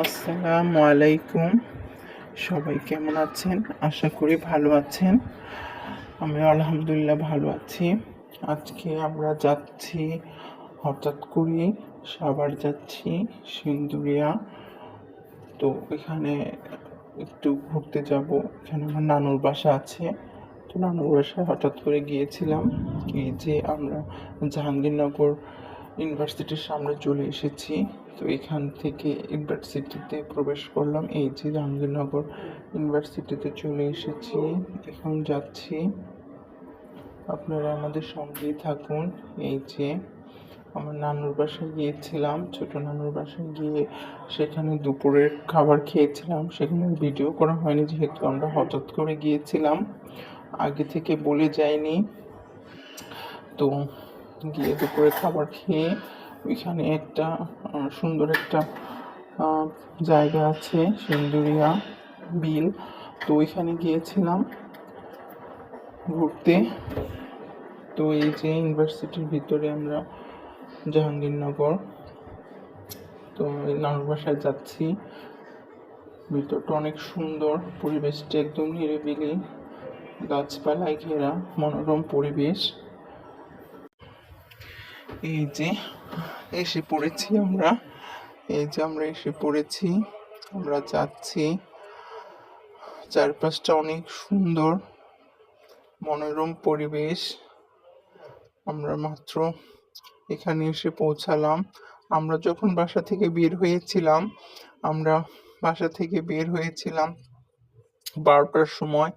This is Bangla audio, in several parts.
আসসালামু আলাইকুম। সবাই কেমন আছেন? আশা করি ভালো আছেন। আমি আলহামদুলিল্লাহ ভালো আছি। আজকে আমরা যাচ্ছি, হঠাৎ করে সাভার যাচ্ছি, সিন্দুরিয়া। তো এখানে একটু ঘুরতে যাব। এখানে আমার নানুর বাসা আছে। তো নানুর বাসায় হঠাৎ করে গিয়েছিলাম। এই যে আমরা জাহাঙ্গীরনগর ইউনিভার্সিটির সামনে চলে এসেছি। তো এখান থেকে ইউনিভার্সিটিতে প্রবেশ করলাম। এই যে জাহাঙ্গীরনগর ইউনিভার্সিটিতে চলে এসেছি। এখন যাচ্ছি। আপনারা আমাদের সঙ্গেই থাকুন। এই যে আমার নানুর বাসায় গিয়েছিলাম। ছোট নানুর বাসায় গিয়ে সেখানে দুপুরের খাবার খেয়েছিলাম। সেখানে ভিডিও করা হয়নি যেহেতু আমরা হঠাৎ করে গিয়েছিলাম। আগে থেকে বলে যাইনি। তো গিয়ে দুপুরে খাবার খেয়ে ওইখানে একটা সুন্দর একটা জায়গা আছে, সিন্দুরিয়া বিল। তো ওইখানে গিয়েছিলাম ঘুরতে। তো এই যে ইউনিভার্সিটির ভিতরে আমরা জাহাঙ্গীরনগর, তো নানুর বাসায় যাচ্ছি। ভিতরটা অনেক সুন্দর, পরিবেশটা একদম নিরিবিলি, গাছপালায় ঘেরা, মনোরম পরিবেশ। এই যে এসে পড়েছি আমরা। এই যে আমরা এসে পড়েছি। আমরা যাচ্ছি। চারপাশটা অনেক সুন্দর, মনোরম পরিবেশ। আমরা মাত্র এখানে এসে পৌঁছালাম। আমরা যখন বাসা থেকে বের হয়েছিলাম, আমরা বাসা থেকে বের হয়েছিলাম বারোটার সময়।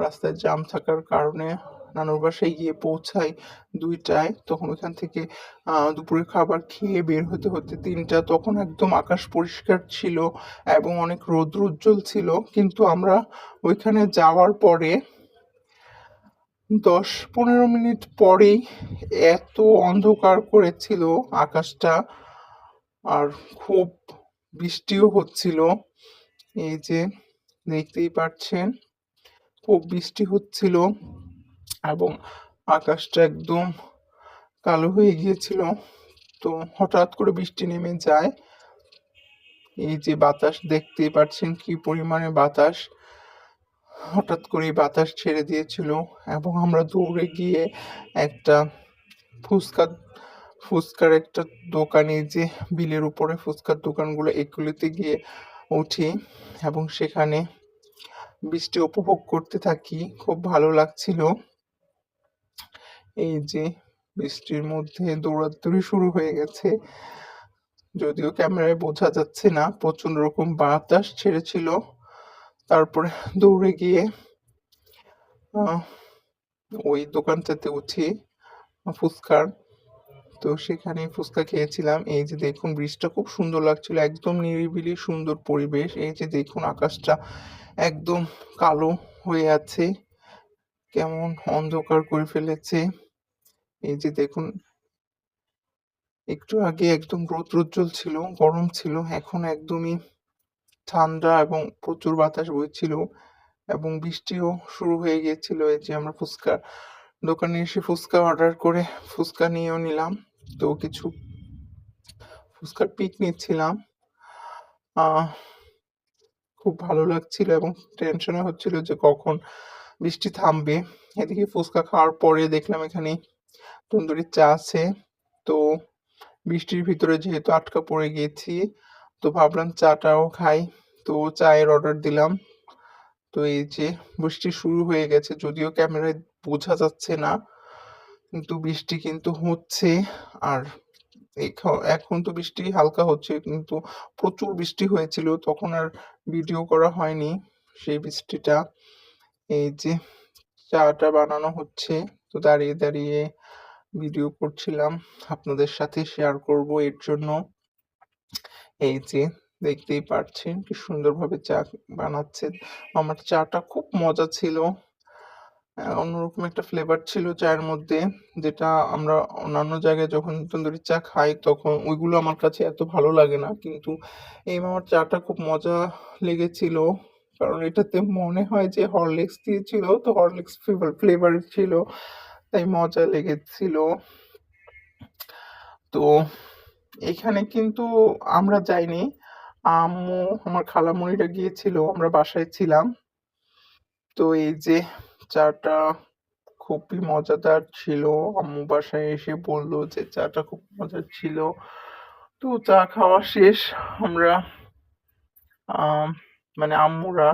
রাস্তায় জ্যাম থাকার কারণে নানুর বাসায় গিয়ে পৌঁছাই দুইটায়, তখন ওইখান থেকে দুপুরে খাবার খেয়ে বের হতে হতে তিনটা, তখন একদম আকাশ পরিষ্কার ছিল এবং অনেক রৌদ্র উজ্জ্বল ছিল। কিন্তু আমরা ওইখানে যাওয়ার পরে দশ পনেরো মিনিট পরেই এত অন্ধকার করেছিল আকাশটা আর খুব বৃষ্টিও হচ্ছিল। এই যে দেখতেই পাচ্ছেন খুব বৃষ্টি হচ্ছিল। এবং আকাশটা একদম কালো হয়ে গিয়েছিল। তো হঠাৎ করে বৃষ্টি নেমে যায়। এই যে বাতাস, দেখতেই পাচ্ছেন কি পরিমাণে বাতাস। হঠাৎ করে বাতাস ছেড়ে দিয়েছিল এবং আমরা দৌড়ে গিয়ে একটা ফুচকা, ফুচকার একটা দোকানে যে বিলের উপরে ফুচকার দোকানগুলো, এগুলিতে গিয়ে উঠি এবং সেখানে বৃষ্টি উপভোগ করতে থাকি। খুব ভালো লাগছিল। এই যে বৃষ্টির মধ্যে দৌড়াদৌড়ি শুরু হয়ে গেছে। যদিও ক্যামেরায় বোঝা যাচ্ছে না প্রচণ্ড রকম বাতাস ছেড়েছিল। তারপরে দৌড়ে গিয়ে ওই দোকানটাতে উঠি ফুচকার। তো সেখানে ফুচকা খেয়েছিলাম। এই যে দেখুন, ব্রিজটা খুব সুন্দর লাগছিল, একদম নিরিবিলি সুন্দর পরিবেশ। এই যে দেখুন, আকাশটা একদম কালো হয়ে আছে, কেমন অন্ধকার করে ফেলেছে। এই যে দেখুন, একটু আগে একদম রৌদ্রোজ্জ্বল ছিল গরম ছিল, এখন একদমই ঠান্ডা এবং প্রচুর বাতাস বইছিল এবং বৃষ্টিও শুরু হয়ে গিয়েছিল। এই যে আমরা ফুচকা দোকানে এসে ফুচকা অর্ডার করে ফুচকা নিয়েও নিলাম। তো কিছু ফুচকার পিক নিচ্ছিলাম। খুব ভালো লাগছিল এবং টেনশনে হচ্ছিল যে কখন বৃষ্টি থামবে। এদিকে ফুচকা খাওয়ার পরে দেখলাম এখানে তন্দুরি চা আছে। তো বৃষ্টির ভিতরে যেহেতু আটকা পড়ে গিয়েছি তো ভাবলাম চাটাও খাই। তো চায়ের অর্ডার দিলাম। তো এই যে বৃষ্টি শুরু হয়ে গেছে, যদিও ক্যামেরায় বোঝা যাচ্ছে না, কিন্তু বৃষ্টি কিন্তু হচ্ছে। আর এখ- এখন তো বৃষ্টি হালকা হচ্ছে, কিন্তু প্রচুর বৃষ্টি হয়েছিল, তখন আর ভিডিও করা হয়নি সেই বৃষ্টিটা। এই যে চাটা বানানো হচ্ছে। তো দাঁড়িয়ে দাঁড়িয়ে ভিডিও করছিলাম। আপনাদের সাথে শেয়ার করব এর জন্য। এই যে, দেখতেই পাচ্ছেন কি সুন্দরভাবে চা বানাচ্ছে। আমার চাটা খুব মজা ছিল। অন্যরকম একটা ফ্লেভার ছিল চায়ের মধ্যে, যেটা আমরা অন্যান্য জায়গায় যখন তন্দুরি চা খাই, তখন ওইগুলো আমার কাছে এত ভালো লাগে না। কিন্তু এই মামার চাটা খুব মজা লেগেছিল। কারণ এটাতে মনে হয় যে হরলিক্স দিয়েছিল তো হরলিক্স ফ্লেভার ছিল তাই মজা লেগেছিল। তো এখানে কিন্তু আমরা যাইনি। আম্মু আমার খালামণিরা গিয়েছিল আমরা বাসায় ছিলাম। তো এই যে চাটা খুবই মজাদার ছিল। আম্মু বাসায় এসে বলল যে চাটা খুব মজার ছিল। তো চা খাওয়া শেষ আমরা আম, মানে আম্মুরা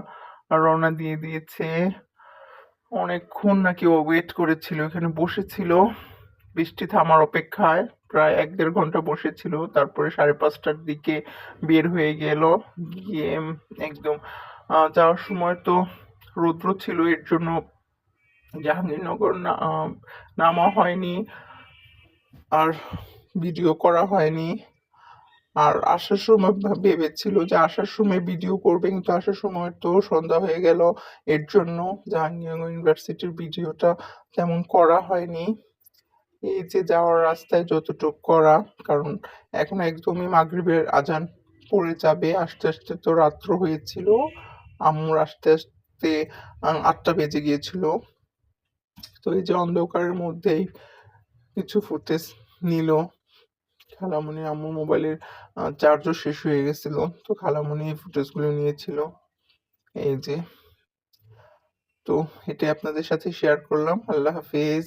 রওনা দিয়ে দিয়েছে। অনেকক্ষণ নাকি ও ওয়েট করেছিল, এখানে বসেছিল। বৃষ্টি থামার অপেক্ষায় প্রায় এক দেড় ঘণ্টা বসেছিল, তারপরে সাড়ে পাঁচটার দিকে বের হয়ে গেল। গিয়ে একদম যাওয়ার সময় তো রৌদ্র ছিল, এর জন্য জাহাঙ্গীরনগর নামা হয়নি, আর ভিডিও করা হয়নি। আর আসার সময় ভেবেছিল যে আসার সময় ভিডিও করবে কিন্তু আসার সময় তো সন্ধ্যা হয়ে গেল। এর জন্য জাহাঙ্গীরনগর ইউনিভার্সিটির ভিডিওটা তেমন করা হয়নি। এই যে যাওয়ার রাস্তায় যতটুকু করা, কারণ এখন একদমই মাগরিবের আজান পড়ে যাবে। আস্তে আস্তে তো রাত্র হয়েছিল। আম্মুর আস্তে আস্তে আটটা বেজে গিয়েছিল। তো এই যে অন্ধকারের মধ্যেই কিছু ফুটেজ নিল। খালামণি আম্মুর মোবাইলের চার্জও শেষ হয়ে গেছিল। তো খালামণি এই ফুটেজগুলো নিয়েছিল। এই যে। তো এটি আপনাদের সাথে শেয়ার করলাম। আল্লাহ হাফেজ।